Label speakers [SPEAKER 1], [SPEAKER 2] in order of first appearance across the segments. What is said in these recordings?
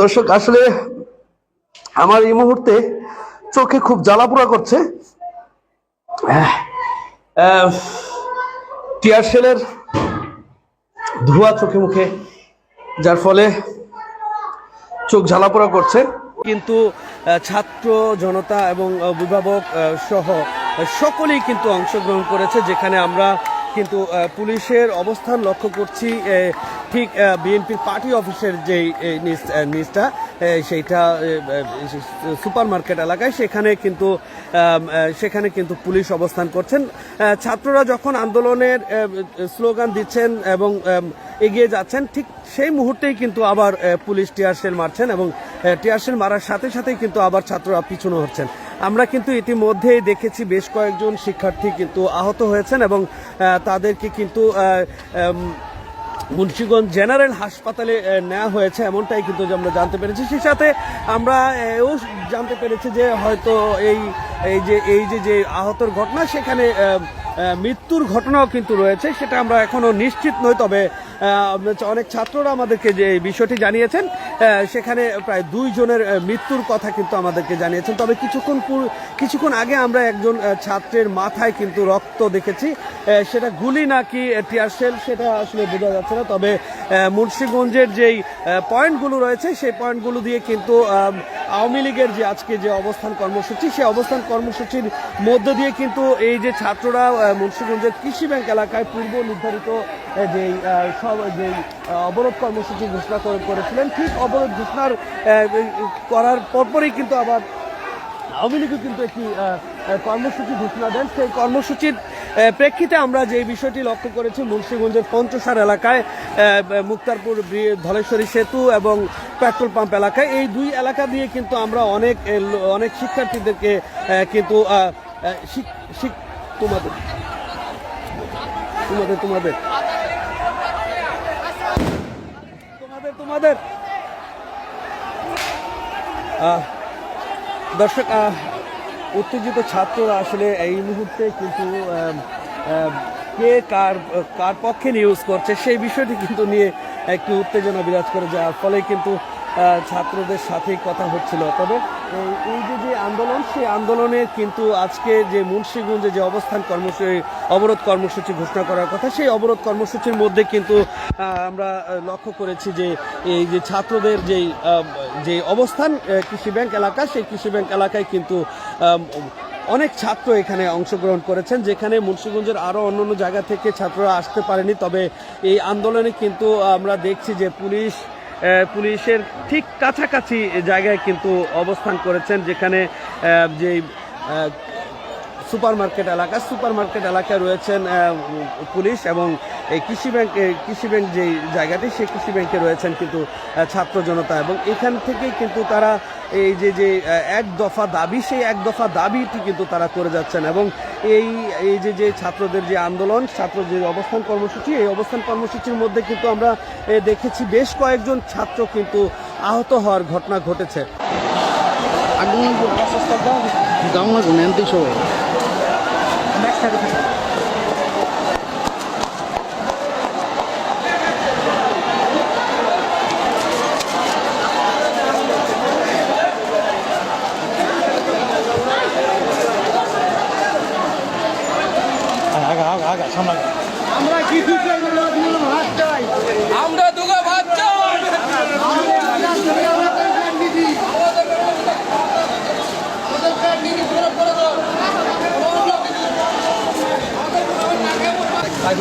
[SPEAKER 1] দর্শক, আসলে আমার এই মুহূর্তে চোখে খুব জ্বালাপোড়া করছে। টিয়ার সেলের ধোঁয়া চোখে মুখে, যার ফলে চোখ ঝালাপোড়া করছে। কিন্তু ছাত্র, জনতা এবং অভিভাবক সহ সকলেই কিন্তু অংশগ্রহণ করেছে, যেখানে আমরা কিন্তু পুলিশের অবস্থান লক্ষ্য করছি ঠিক বিএনপির পার্টি অফিসের যেই নিচটা সেইটা সুপার মার্কেট এলাকায়, সেখানে কিন্তু সেখানে কিন্তু পুলিশ অবস্থান করছেন। ছাত্ররা যখন আন্দোলনের স্লোগান দিচ্ছেন এবং এগিয়ে যাচ্ছেন, ঠিক সেই মুহূর্তেই কিন্তু আবার পুলিশ টিয়ারশেল মারছেন এবং টিয়ারশেল মারার সাথে সাথেই কিন্তু আবার ছাত্ররা পিছনে হচ্ছেন। আমরা কিন্তু ইতিমধ্যেই দেখেছি বেশ কয়েকজন শিক্ষার্থী কিন্তু আহত হয়েছেন এবং তাদেরকে কিন্তু মুন্সীগঞ্জ জেনারেল হাসপাতালে নেওয়া হয়েছে। এমনটাই কিন্তু আমরা জানতে পেরেছি। সেই সাথে আমরা এও জানতে পেরেছি যে হয়তো এই এই যে এই যে যে আহতর ঘটনা, সেখানে মৃত্যুর ঘটনাও কিন্তু রয়েছে, সেটা আমরা এখনও নিশ্চিত নই, তবে অনেক ছাত্ররা আমাদেরকে যে বিষয়টি জানিয়েছেন সেখানে প্রায় দুই জনের মৃত্যুর কথা কিন্তু আমাদেরকে জানিয়েছেন, তবে কিছুক্ষণ কিছুক্ষণ আগে আমরা একজন ছাত্রের মাথায় কিন্তু রক্ত দেখেছি সেটা গুলি নাকি টিয়ারশেল সেটা আসলে বোঝা যাচ্ছে না, তবে মুন্সিগঞ্জের যেই পয়েন্টগুলো রয়েছে, সেই পয়েন্টগুলো দিয়ে কিন্তু আওয়ামী লীগের যে আজকে যে অবস্থান কর্মসূচি সেই অবস্থান কর্মসূচির মধ্য দিয়ে কিন্তু এই যে ছাত্ররা মুন্সিগঞ্জের কৃষি ব্যাংক এলাকায় পূর্ব নির্ধারিত যেই সব, যেই অবরোধ কর্মসূচি ঘোষণা করে- করেছিলেন, ঠিক অবরোধ ঘোষণার করার পরপরই কিন্তু আবার আওয়ামী লীগও কিন্তু একটি কর্মসূচি ঘোষণা দেন। সেই কর্মসূচির প্রেক্ষিতে আমরা যে বিষয়টি লক্ষ্য করেছি মুন্সিগঞ্জের পঞ্চসার এলাকায় মুক্তারপুর ব্রি- ধলেশ্বরী সেতু এবং পেট্রোল পাম্প এলাকায়। এই দুই এলাকা দিয়ে কিন্তু আমরা অনেক অনেক শিক্ষার্থীদেরকে কিন্তু তোমাদের। তোমাদের তোমাদের। তোমাদের তোমাদের। দর্শক উত্তেজিত ছাত্ররা আসলে এই মুহূর্তে কিন্তু কে কার কার পক্ষে নিউজ করছে সেই বিষয়টি কিন্তু নিয়ে একটি উত্তেজনা বিরাজ করে, যার ফলে কিন্তু ছাত্রদের সাথেই কথা হচ্ছিল। তবে এই- যে যে আন্দোলন, সেই আন্দোলনে কিন্তু আজকে যে মুন্সিগঞ্জে যে অবস্থান কর্মসূচি, অবরোধ কর্মসূচি ঘোষণা করার কথা, সেই অবরোধ কর্মসূচির মধ্যে কিন্তু আমরা লক্ষ্য করেছি যে এই যে ছাত্রদের যেই যে অবস্থান কৃষি ব্যাংক এলাকা, সেই কৃষি ব্যাংক এলাকায় কিন্তু অনেক ছাত্র এখানে অংশগ্রহণ করেছেন, যেখানে মুন্সিগঞ্জের আরও অন্যান্য জায়গা থেকে ছাত্ররা আসতে পারেনি। তবে এই আন্দোলনে কিন্তু আমরা দেখছি যে পুলিশ পুলিশের ঠিক কাছাকাছি জায়গায় কিন্তু অবস্থান করেছেন যেখানে যে সুপার মার্কেট এলাকা সুপার মার্কেট এলাকায় রয়েছেন পুলিশ এবং এই কৃষি ব্যাংক কৃষি ব্যাংক যেই জায়গাটি, সেই কৃষি ব্যাংকে রয়েছেন কিন্তু ছাত্র জনতা এবং এখান থেকেই কিন্তু তারা এই যে যে এক দফা দাবি, সেই এক দফা দাবিটি কিন্তু তারা করে যাচ্ছেন এবং এই এই যে যে ছাত্রদের যে আন্দোলন ছাত্র যে অবস্থান কর্মসূচি, এই অবস্থান কর্মসূচির মধ্যে কিন্তু আমরা দেখেছি বেশ কয়েকজন ছাত্র কিন্তু আহত হওয়ার ঘটনা ঘটেছে।
[SPEAKER 2] আগুন গাঁও লাগবে না এনতেই সবাই
[SPEAKER 3] আমরা দুগা ভাত চাই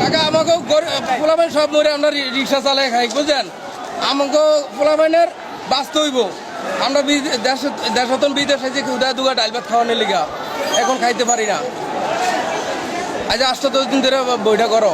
[SPEAKER 3] কাকা আমাকে পোলাবাইন সব মরে আমরা রিক্সা চালাই খাই বুঝছেন আমাকে পোলাবাইনের বাঁচতে হইব। আমরা দেশ দেশতন বিদেশে যে উদা দুগা ডাল ভাত খাওয়ানোর লিগা। এখন খাইতে পারি না। আজ আসতো দশ দিন ধরে বইটা করো।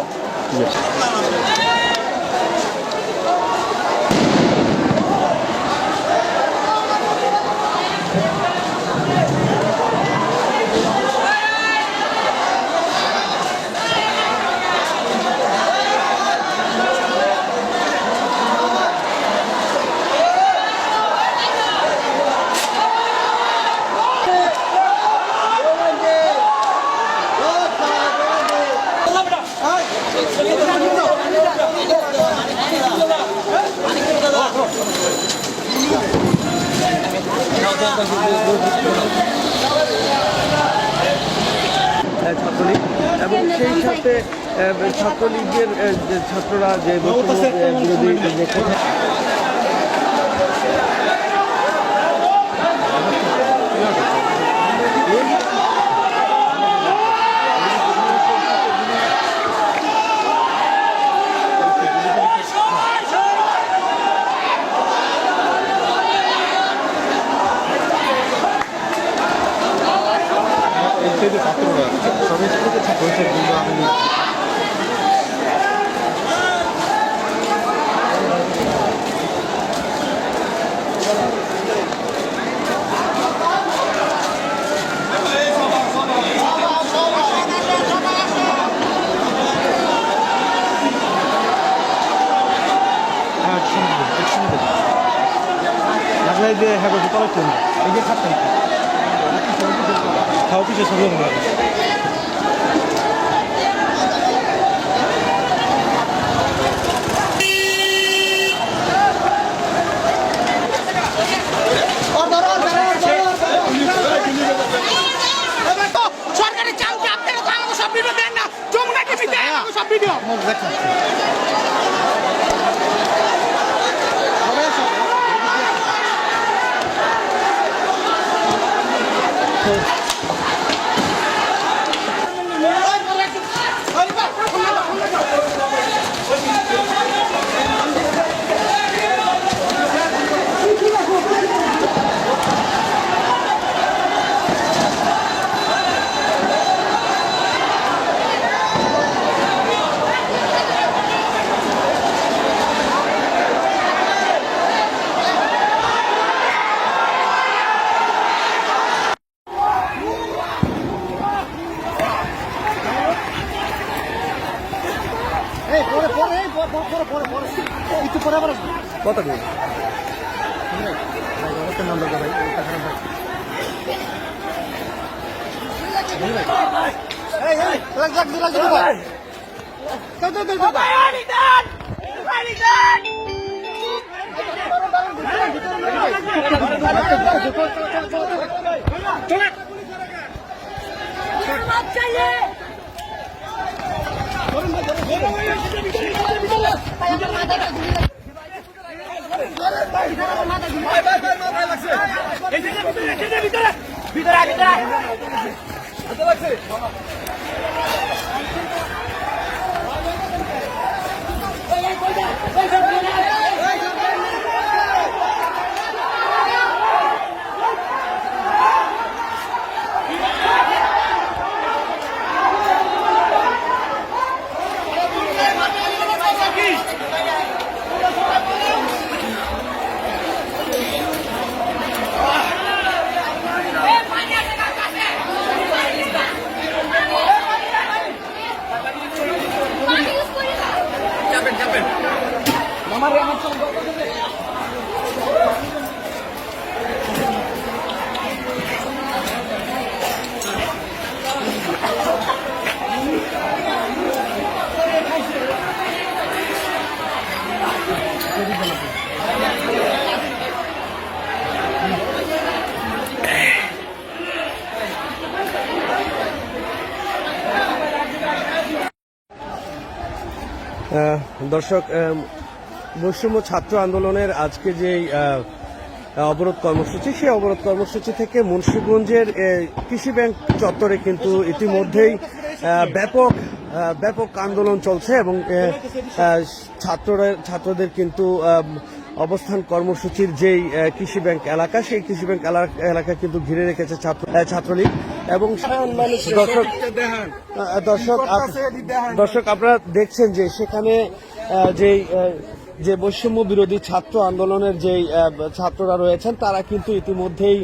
[SPEAKER 1] ছাত্রলীগ। এবং সেই সাথে ছাত্রলীগের আহ, যে ছাত্ররা যে বৈষম্য, আহ, বিরোধী যে কথা
[SPEAKER 4] এই যে হ্যাঁ বলছি তলার জন্য এই যে খাটটা খাওয়া পিছিয়ে ছবি মনে হয়
[SPEAKER 5] সরকারি video. Może zakończę.
[SPEAKER 1] Thank you. আহ, দর্শক বৈষম্য ছাত্র আন্দোলনের আজকে যে অবরোধ কর্মসূচি, সেই অবরোধ কর্মসূচি থেকে মুন্সিগঞ্জের কৃষি ব্যাংক চত্বরে কিন্তু ইতিমধ্যেই ব্যাপক ব্যাপক আন্দোলন চলছে এবং ছাত্ররা, ছাত্রদের কিন্তু অবস্থান কর্মসূচির যেই কৃষি ব্যাংক এলাকা, সেই কৃষি ব্যাংক এলা- এলাকা কিন্তু ঘিরে রেখেছে ছাত্র ছাত্রলীগ এবং দর্শক দর্শক দর্শক আপনারা দেখছেন যে সেখানে যেই যে বৈষম্য বিরোধী ছাত্র আন্দোলনের যে ছাত্ররা রয়েছেন, তারা কিন্তু ইতিমধ্যেই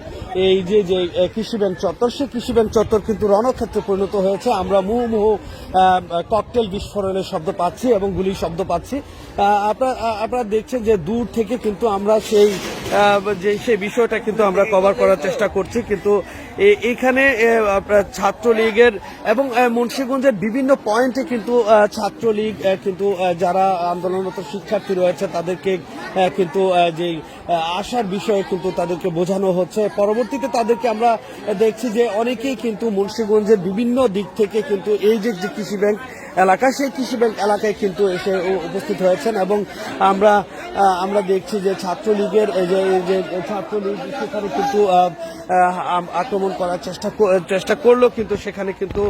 [SPEAKER 1] এই যে যে কৃষি ব্যাংক চত্বর, সেই কৃষি ব্যাংক চত্বর কিন্তু রণক্ষেত্রে পরিণত হয়েছে। আমরা মুহুমুহু ককটেল বিস্ফোরণের শব্দ পাচ্ছি এবং গুলির শব্দ পাচ্ছি। আপনারা দেখছেন যে দূর থেকে কিন্তু আমরা সেই যে, সেই বিষয়টা কিন্তু আমরা কভার করার চেষ্টা করছি। কিন্তু এখানে ছাত্রলীগের এবং মুন্সিগঞ্জের বিভিন্ন পয়েন্টে কিন্তু ছাত্রলীগ কিন্তু যারা আন্দোলনরত শিক্ষার্থী রয়েছে, তাদেরকে কিন্তু যে আসার বিষয়ে কিন্তু তাদেরকে বোঝানো হচ্ছে। পরবর্তীতে তাদেরকে আমরা দেখছি যে অনেকেই কিন্তু মুন্সিগঞ্জের বিভিন্ন দিক থেকে কিন্তু এই যে কৃষি ব্যাংক এলাকা সেই কৃষি ব্যাংক এলাকায় কিন্তু এসে উপস্থিত হয়েছেন এবং আমরা আমরা দেখছি যে ছাত্রলীগের যে যে ছাত্রলীগ সেখানে কিন্তু আক্রমণ করার চেষ্টা চেষ্টা করল কিন্তু সেখানে কিন্তু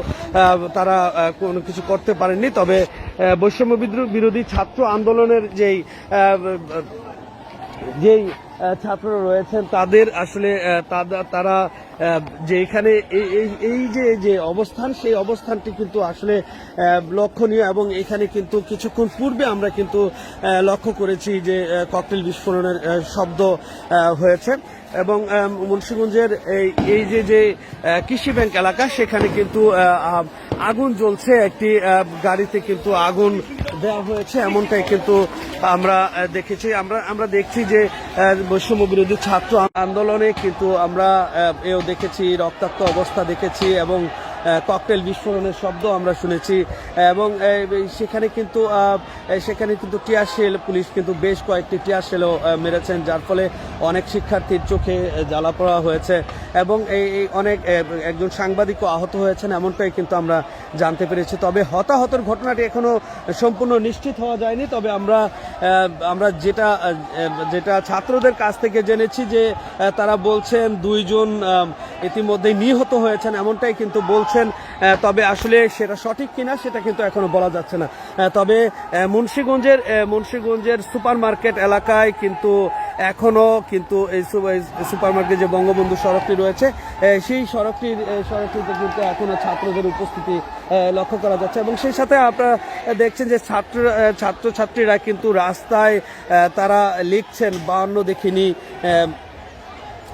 [SPEAKER 1] তারা কোনো কিছু করতে পারেননি। তবে বৈষম্য বিরোধী ছাত্র আন্দোলনের যেই যেই আহ, ছাত্ররা রয়েছেন তাদের আসলে তারা যে এখানে এই- যে যে অবস্থান সেই অবস্থানটি কিন্তু আসলে লক্ষণীয় এবং এখানে কিন্তু কিছুক্ষণ পূর্বে আমরা কিন্তু লক্ষ্য করেছি যে ককটেল বিস্ফোরণের শব্দ হয়েছে এবং মুন্সিগঞ্জের এই যে যে কৃষি ব্যাংক এলাকা সেখানে কিন্তু আগুন জ্বলছে। একটি গাড়িতে কিন্তু আগুন দেওয়া হয়েছে, এমনটাই কিন্তু আমরা দেখেছি। আমরা আমরা দেখছি যে বৈষম্য বিরোধী ছাত্র আন্দোলনে কিন্তু আমরা এও দেখেছি, রক্তাক্ত অবস্থা দেখেছি এবং ককটেল বিস্ফোরণের শব্দ আমরা শুনেছি। এবং সেখানে কিন্তু সেখানে কিন্তু টিয়ার শেল পুলিশ কিন্তু বেশ কয়েকটি টিয়ার শেলও মেরেছেন, যার ফলে অনেক শিক্ষার্থীর চোখে জ্বালা পড়া হয়েছে। এবং এই অনেক একজন সাংবাদিকও আহত হয়েছেন, এমনটাই কিন্তু আমরা জানতে পেরেছি। তবে হতাহতের ঘটনাটি এখনও সম্পূর্ণ নিশ্চিত হওয়া যায়নি। তবে আমরা আমরা যেটা যেটা ছাত্রদের কাছ থেকে জেনেছি যে তারা বলছেন দুইজন ইতিমধ্যেই নিহত হয়েছেন, এমনটাই কিন্তু বলছেন। তবে আসলে সেটা সঠিক কিনা সেটা কিন্তু এখনও বলা যাচ্ছে না। তবে মুন্সিগঞ্জের মুন্সিগঞ্জের সুপার মার্কেট এলাকায় কিন্তু এখনও কিন্তু এই সুপার মার্কেট যে বঙ্গবন্ধু সড়কটি রয়েছে সেই সড়কটির সড়কটিতে কিন্তু এখনও ছাত্রদের উপস্থিতি লক্ষ্য করা যাচ্ছে। এবং সেই সাথে আপনারা দেখছেন যে ছাত্র ছাত্রছাত্রীরা কিন্তু রাস্তায় তারা লিখছেন বাউন্ন দেখিনি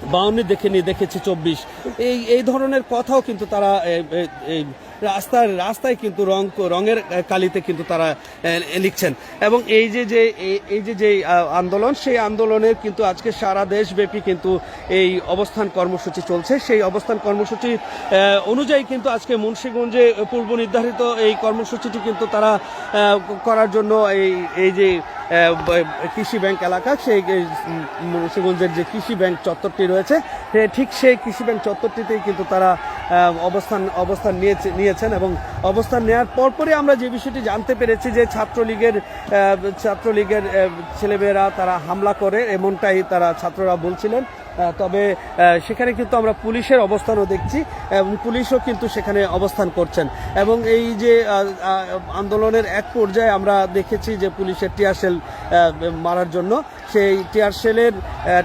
[SPEAKER 1] বাউন্ন দেখেনি দেখেছি চব্বিশ। এই এই ধরনের কথাও কিন্তু তারা এই রাস্তার, রাস্তায় কিন্তু রং, রঙের কালিতে কিন্তু তারা লিখছেন। এবং এই যে যে এই- যে যে আন্দোলন, সেই আন্দোলনের কিন্তু আজকে সারা দেশব্যাপী কিন্তু এই অবস্থান কর্মসূচি চলছে। সেই অবস্থান কর্মসূচি অনুযায়ী কিন্তু আজকে মুন্সিগঞ্জে পূর্ব নির্ধারিত এই কর্মসূচিটি কিন্তু তারা করার জন্য এই এই যে কৃষি ব্যাংক এলাকা, সেই মুন্সিগঞ্জের যে কৃষি ব্যাংক চত্বরটি রয়েছে ঠিক সেই কৃষি ব্যাংক চত্বরটিতেই কিন্তু তারা অবস্থান অবস্থান নিয়েছে, নিয়েছেন এবং অবস্থান নেওয়ার পরপরই আমরা যে বিষয়টি জানতে পেরেছি যে ছাত্রলীগের ছাত্রলীগের ছেলেমেয়েরা তারা হামলা করে, এমনটাই তারা ছাত্ররা বলছিলেন। তবে সেখানে কিন্তু আমরা পুলিশের অবস্থানও দেখছি এবং পুলিশও কিন্তু সেখানে অবস্থান করছেন। এবং এই যে আন্দোলনের এক পর্যায়ে আমরা দেখেছি যে পুলিশের টিয়ার শেল মারার জন্য। সেই টিয়ার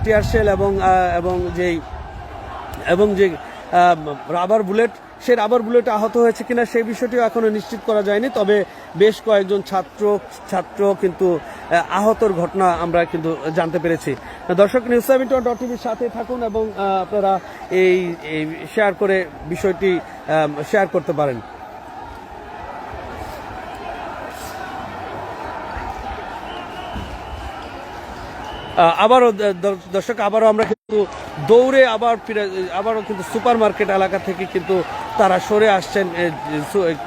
[SPEAKER 1] টিয়ারসেল এবং এবং যেই, এবং যে রাবার বুলেট সে রাবার বুলেট আহত হয়েছে কিনা সেই বিষয়টিও এখনও নিশ্চিত করা যায়নি। তবে বেশ কয়েকজন ছাত্র ছাত্র কিন্তু আহ, আহতর ঘটনা আমরা কিন্তু জানতে পেরেছি। দর্শক নিউজ সেভেন ডট টিভির সাথে থাকুন এবং আপনারা এই শেয়ার করে বিষয়টি শেয়ার করতে পারেন। আবারও দর্শক আবারও আমরা দৌড়ে আবার ফিরে আবারও কিন্তু সুপার মার্কেট এলাকা থেকে কিন্তু তারা সরে আসছেন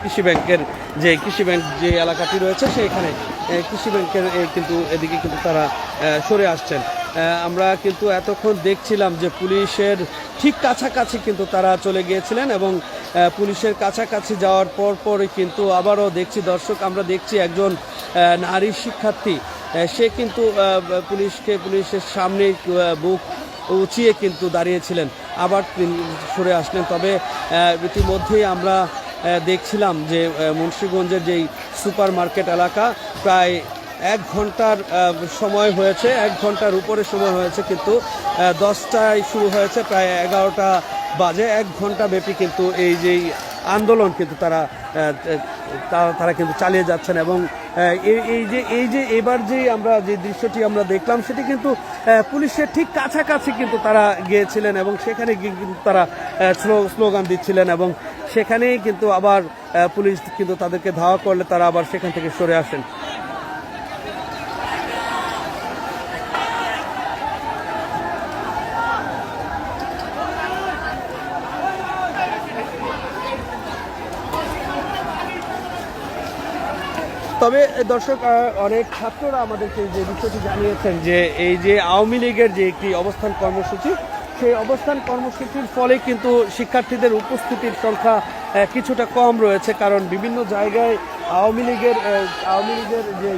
[SPEAKER 1] কৃষি ব্যাংকের যে কৃষি ব্যাংক যে এলাকাটি রয়েছে সেইখানে এ, কৃষি ব্যাংকের কিন্তু এদিকে কিন্তু তারা সরে আসছেন। আমরা কিন্তু এতক্ষণ দেখছিলাম যে পুলিশের ঠিক কাছাকাছি কিন্তু তারা চলে গিয়েছিলেন এবং পুলিশের কাছাকাছি যাওয়ার পর পরই কিন্তু আবারও দেখছি দর্শক আমরা দেখছি একজন নারী শিক্ষার্থী। সে কিন্তু পুলিশকে পুলিশের সামনে বুক উঁচিয়ে কিন্তু দাঁড়িয়েছিলেন। আবার তিনি সরে আসলেন। তবে ইতিমধ্যেই আমরা দেখছিলাম যে মুন্সিগঞ্জের যেই সুপার মার্কেট এলাকা, প্রায় এক ঘণ্টার সময় হয়েছে, এক ঘণ্টার উপরে সময় হয়েছে কিন্তু দশটায় শুরু হয়েছে, প্রায় এগারোটা বাজে। এক ঘণ্টা ব্যাপী কিন্তু এই যেই আন্দোলন কিন্তু তারা তারা কিন্তু চালিয়ে যাচ্ছেন এবং এই- যে, এই যে এবার যে আমরা যে দৃশ্যটি আমরা দেখলাম, সেটি কিন্তু পুলিশের ঠিক কাছাকাছি কিন্তু তারা গিয়েছিলেন এবং সেখানে গিয়ে কিন্তু তারা স্লোগান দিচ্ছিলেন এবং সেখানেই কিন্তু আবার পুলিশ কিন্তু তাদেরকে ধাওয়া করলে তারা আবার সেখান থেকে সরে আসেন। তবে দর্শক অনেক ছাত্ররা আমাদেরকে যে বিষয়টি জানিয়েছেন যে, এই যে আওয়ামী লীগের যে একটি অবস্থান কর্মসূচি, সেই অবস্থান কর্মসূচির ফলে কিন্তু শিক্ষার্থীদের উপস্থিতির সংখ্যা কিছুটা কম রয়েছে। কারণ বিভিন্ন জায়গায় আওয়ামী লীগের আওয়ামী লীগের যে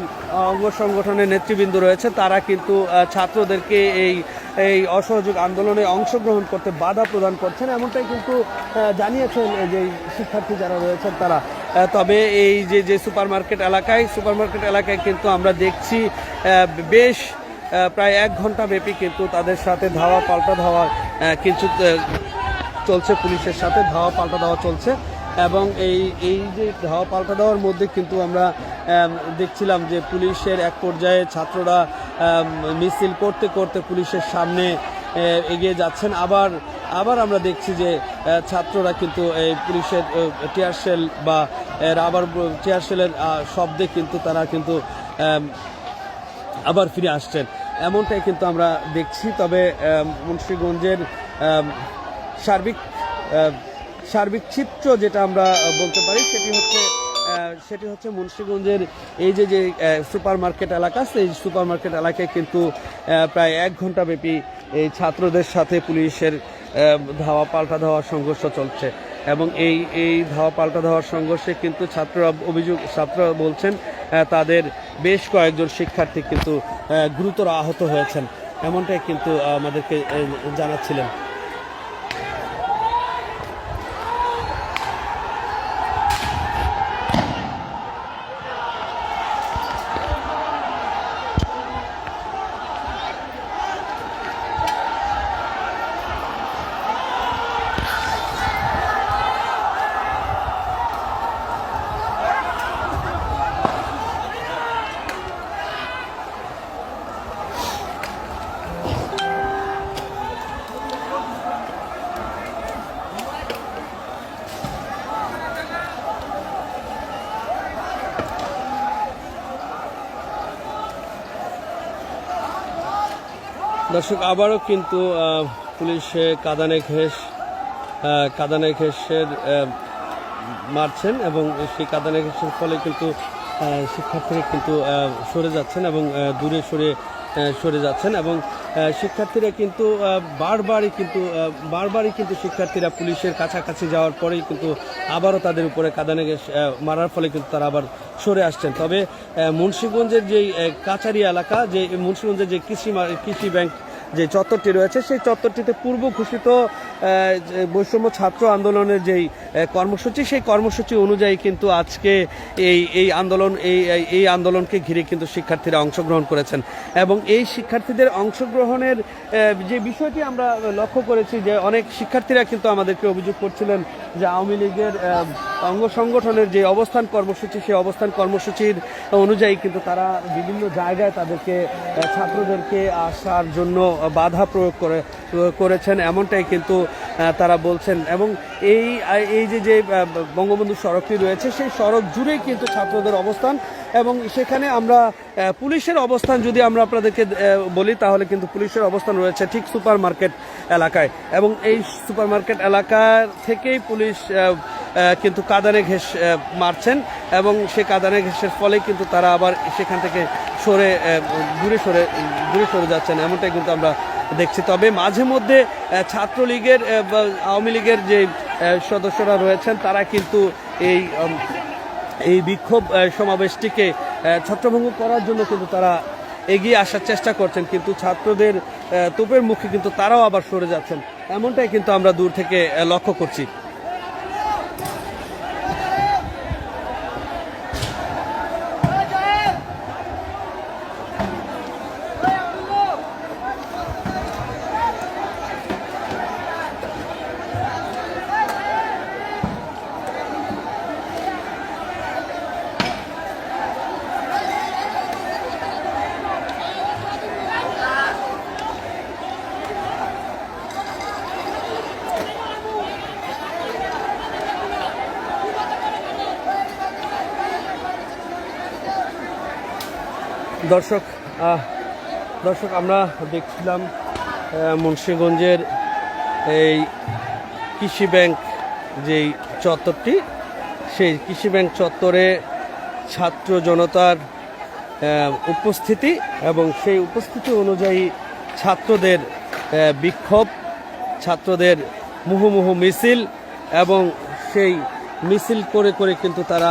[SPEAKER 1] অঙ্গ সংগঠনের নেতৃবৃন্দ রয়েছে তারা কিন্তু ছাত্রদেরকে এই এই অসহযোগ আন্দোলনে অংশগ্রহণ করতে বাধা প্রদান করছেন। এমনটাই কিন্তু জানিয়েছেন যে শিক্ষার্থী যারা রয়েছেন তারা। তবে এই যে যে সুপার মার্কেট এলাকায় সুপার মার্কেট এলাকায় কিন্তু আমরা দেখছি বেশ প্রায় এক ঘণ্টা ব্যাপী কিন্তু তাদের সাথে ধাওয়া পাল্টা ধাওয়া কিছু চলছে পুলিশের সাথে ধাওয়া পাল্টা দেওয়া চলছে। এবং এই এই যে ধাওয়া পাল্টা দেওয়ার মধ্যে কিন্তু আমরা দেখছিলাম যে পুলিশের এক পর্যায়ে ছাত্ররা মিছিল করতে করতে পুলিশের সামনে এগিয়ে যাচ্ছেন। আবার আবার আমরা দেখছি যে ছাত্ররা কিন্তু এই পুলিশের টিয়ার শেল বা রাবার টিয়ার শেলের আহ, শব্দে কিন্তু তারা কিন্তু আবার ফিরে আসছেন। এমনটাই কিন্তু আমরা দেখছি। তবে মুন্সিগঞ্জের সার্বিক সার্বিক চিত্র যেটা আমরা বলতে পারি সেটি হচ্ছে সেটি হচ্ছে মুন্সিগঞ্জের এই যে যে সুপার মার্কেট এলাকা সেই সুপার মার্কেট এলাকায় কিন্তু প্রায় এক ঘণ্টা ব্যাপী এই ছাত্রদের সাথে পুলিশের ধাওয়া পাল্টা ধাওয়ার সংঘর্ষ চলছে। এবং এই এই ধাওয়া পাল্টা ধাওয়ার সংঘর্ষে কিন্তু ছাত্ররা অভিযোগ, ছাত্ররা বলছেন তাদের বেশ কয়েকজন শিক্ষার্থী কিন্তু গুরুতর আহত হয়েছেন। এমনটাই কিন্তু আমাদেরকে জানাচ্ছিলেন। দর্শক আবারও কিন্তু পুলিশে কাদানে ঘেস কাদানে ঘেসের মারছেন এবং সেই কাদানে ঘেসের ফলে কিন্তু শিক্ষার্থীরা কিন্তু সরে যাচ্ছেন এবং দূরে সরে সরে যাচ্ছেন এবং শিক্ষার্থীরা কিন্তু বারবারই কিন্তু বারবারই কিন্তু শিক্ষার্থীরা পুলিশের কাছাকাছি যাওয়ার পরেই কিন্তু আবারও তাদের উপরে কাদানে গ্যাস মারার ফলে কিন্তু তারা আবার সরে আসছেন। তবে মুন্সিগঞ্জের যে আহ, কাছারি এলাকা যে মুন্সিগঞ্জের যে কৃষি কৃষি ব্যাংক যে চত্বরটি রয়েছে, সেই চত্বরটিতে পূর্ব ঘোষিত বৈষম্য ছাত্র আন্দোলনের যেই কর্মসূচি, সেই কর্মসূচি অনুযায়ী কিন্তু আজকে এই এই আন্দোলন, এই, এই- আন্দোলনকে ঘিরে কিন্তু শিক্ষার্থীরা অংশগ্রহণ করেছেন। এবং এই শিক্ষার্থীদের অংশগ্রহণের যে বিষয়টি আমরা লক্ষ্য করেছি যে অনেক শিক্ষার্থীরা কিন্তু আমাদেরকে অভিযোগ করছিলেন যে আওয়ামী লীগের অঙ্গ সংগঠনের যে অবস্থান কর্মসূচি, সেই অবস্থান কর্মসূচির অনুযায়ী কিন্তু তারা বিভিন্ন জায়গায় তাদেরকে ছাত্রদেরকে আসার জন্য বাধা প্রয়োগ করে করেছেন। এমনটাই কিন্তু তারা বলছেন। এবং এই এই যে যে বঙ্গবন্ধু সড়কটি রয়েছে, সেই সড়ক জুড়েই কিন্তু ছাত্রদের অবস্থান। এবং সেখানে আমরা পুলিশের অবস্থান যদি আমরা আপনাদেরকে বলি, তাহলে কিন্তু পুলিশের অবস্থান রয়েছে ঠিক সুপার মার্কেট এলাকায়। এবং এই সুপার মার্কেট এলাকা থেকেই পুলিশ কিন্তু কাদানে ঘেস মারছেন এবং সে কাদানে ঘেসের ফলে কিন্তু তারা আবার সেখান থেকে সরে দূরে সরে দূরে সরে যাচ্ছেন। এমনটাই কিন্তু আমরা দেখছি। তবে মাঝে মধ্যে ছাত্রলীগের আওয়ামী লীগের যে সদস্যরা রয়েছেন, তারা কিন্তু এই এই বিক্ষোভ সমাবেশটিকে ছত্রভঙ্গ করার জন্য কিন্তু তারা এগিয়ে আসার চেষ্টা করছেন। কিন্তু ছাত্রদের তোপের মুখে কিন্তু তারাও আবার সরে যাচ্ছেন। এমনটাই কিন্তু আমরা দূর থেকে লক্ষ্য করছি। দর্শক দর্শক, আমরা দেখছিলাম মুন্সিগঞ্জের এই কৃষি ব্যাংক যেই চত্বরটি, সেই কৃষি ব্যাংক চত্বরে ছাত্র জনতার উপস্থিতি এবং সেই উপস্থিতি অনুযায়ী ছাত্রদের বিক্ষোভ, ছাত্রদের মুহুমুহু মিছিল এবং সেই মিছিল করে করে কিন্তু তারা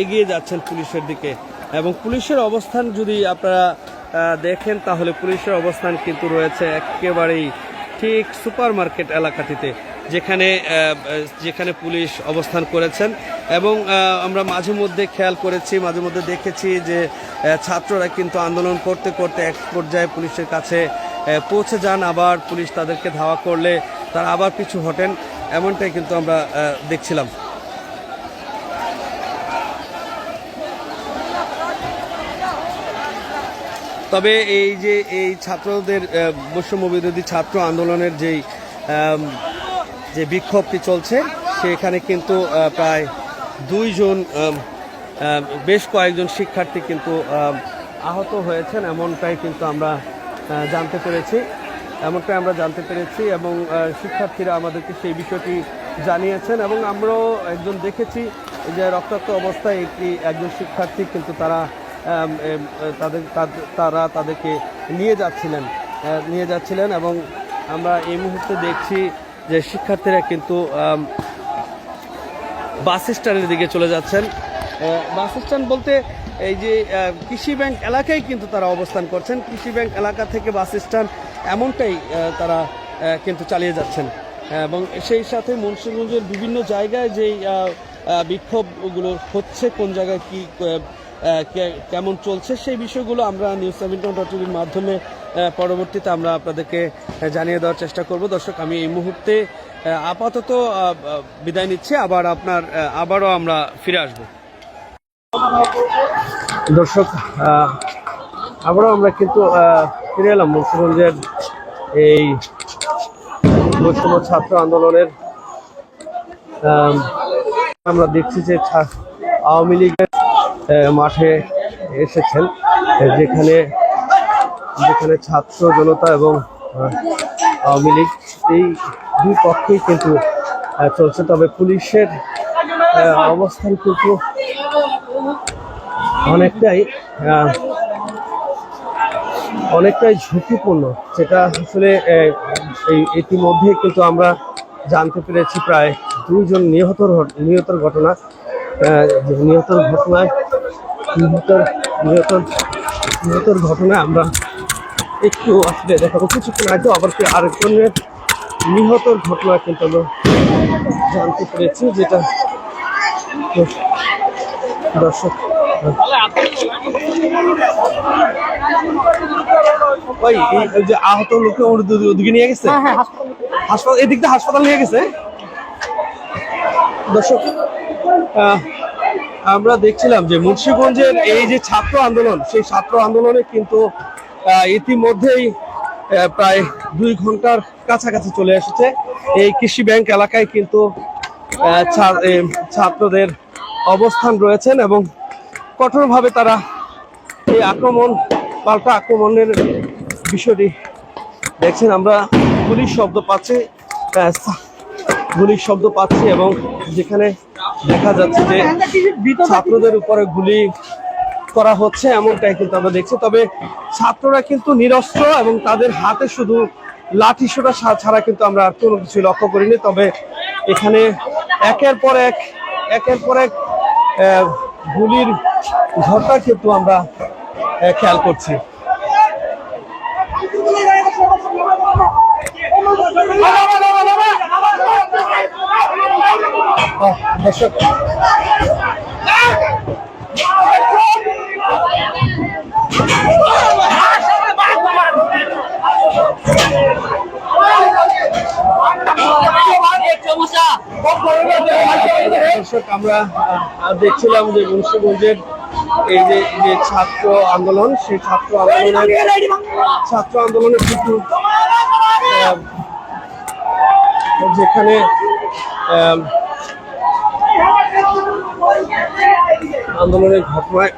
[SPEAKER 1] এগিয়ে যাচ্ছেন পুলিশের দিকে। এবং পুলিশের অবস্থান যদি আপনারা দেখেন, তাহলে পুলিশের অবস্থান কিন্তু রয়েছে একেবারেই ঠিক সুপার মার্কেট এলাকাটিতে, যেখানে যেখানে পুলিশ অবস্থান করেছেন। এবং আমরা মাঝে মধ্যে খেয়াল করেছি, মাঝে মধ্যে দেখেছি যে ছাত্ররা কিন্তু আন্দোলন করতে করতে এক পর্যায়ে পুলিশের কাছে পৌঁছে যান। আবার পুলিশ তাদেরকে ধাওয়া করলে তারা আবার পিছু হটেন। এমনটাই কিন্তু আমরা দেখছিলাম। তবে এই যে এই ছাত্রদের বৈষম্য বিরোধী ছাত্র আন্দোলনের যেই যে বিক্ষোভটি চলছে, সেখানে কিন্তু প্রায় দুইজন বেশ কয়েকজন শিক্ষার্থী কিন্তু আহত হয়েছেন। এমনটাই কিন্তু আমরা জানতে পেরেছি। এমনটাই আমরা জানতে পেরেছি এবং শিক্ষার্থীরা আমাদেরকে সেই বিষয়টি জানিয়েছেন এবং আমরাও একজন দেখেছি যে রক্তাক্ত অবস্থায় একটি, একজন শিক্ষার্থী কিন্তু তারা তাদের তারা তাদেরকে নিয়ে যাচ্ছিলেন নিয়ে যাচ্ছিলেন এবং আমরা এই মুহূর্তে দেখছি যে শিক্ষার্থীরা কিন্তু বাস স্ট্যান্ডের দিকে চলে যাচ্ছেন। বাস স্ট্যান্ড বলতে এই যে কৃষি ব্যাংক এলাকায় কিন্তু তারা অবস্থান করছেন। কৃষি ব্যাংক এলাকা থেকে বাস স্ট্যান্ড এমনটাই তারা কিন্তু চালিয়ে যাচ্ছেন। এবং সেই সাথে মুন্সিগঞ্জের বিভিন্ন জায়গায় যেই বিক্ষোভগুলো হচ্ছে, কোন জায়গায় কে- কেমন চলছে সেই বিষয়গুলো আমরা নিউজ সেভেন্টন ডট টিভির মাধ্যমে পরবর্তীতে আমরা আপনাদেরকে জানিয়ে দেওয়ার চেষ্টা করব। দর্শক আমি এই মুহূর্তে আপাতত বিদায় নিচ্ছি। আবার আপনার আবারও আমরা ফিরে আসব। দর্শক আবারও আমরা কিন্তু ফিরে এলাম মুন্সিগঞ্জের এই বৈষম্য ছাত্র আন্দোলনের আম, আমরা দেখছি যে আওয়ামী লীগের মাঠে এসেছেন যেখানে যেখানে ছাত্র জনতা এবং আওয়ামী লীগ এই দুই পক্ষেই কিন্তু চলছে। তবে পুলিশের অবস্থান কিন্তু অনেকটাই অনেকটাই ঝুঁকিপূর্ণ। যেটা আসলে আহ, এই ইতিমধ্যে কিন্তু আমরা জানতে পেরেছি। প্রায় দুইজন নিহতর নিহতর ঘটনা নিহতর ঘটনায় নিহতর নিহতর নিহতর ঘটনায় আমরা একটু আসলে দেখাবো। কিছুক্ষণ আগে আবার কি আরেকজনের নিহতর ঘটনা কিন্তু আমরা জানতে পেরেছি যেটা দর্শক ওই এই যে আহত ওদি- ওদিকে নিয়ে গেছে? হাসপাতাল। এদিক দিয়ে হাসপাতাল নিয়ে গেছে? দর্শক আমরা দেখছিলাম যে মুন্সিগঞ্জের এই যে ছাত্র আন্দোলন, সেই ছাত্র আন্দোলনে কিন্তু ইতিমধ্যেই প্রায় দুই ঘণ্টার কাছাকাছি চলে এসেছে। এই কৃষি ব্যাংক এলাকায় কিন্তু ছাত্রদের অবস্থান রয়েছেন এবং কঠোরভাবে তারা এই আক্রমণ, পাল্টা আক্রমণের বিষয়টি দেখছেন। আমরা গুলির শব্দ পাচ্ছি গুলির শব্দ পাচ্ছি এবং যেখানে দেখা যাচ্ছে যে ছাত্রদের উপরে গুলি করা হচ্ছে, এমনটাই কিন্তু আমরা দেখছি। তবে ছাত্ররা কিন্তু নিরস্ত্র এবং তাদের হাতে শুধু লাঠি সোটা ছাড়া কিন্তু আমরা আর কোনো কিছু লক্ষ্য করিনি। তবে এখানে একের পর এক, একের পর এক গুলির ঘটনা কিন্তু আমরা খেয়াল করছি। দর্শক দর্শক আমরা দেখছিলাম যে মুন্সিগঞ্জের এই যে যে ছাত্র আন্দোলন, সেই ছাত্র আন্দোলনের ছাত্র আন্দোলনে কিন্তু যেখানে আন্দোলনের ঘটনায়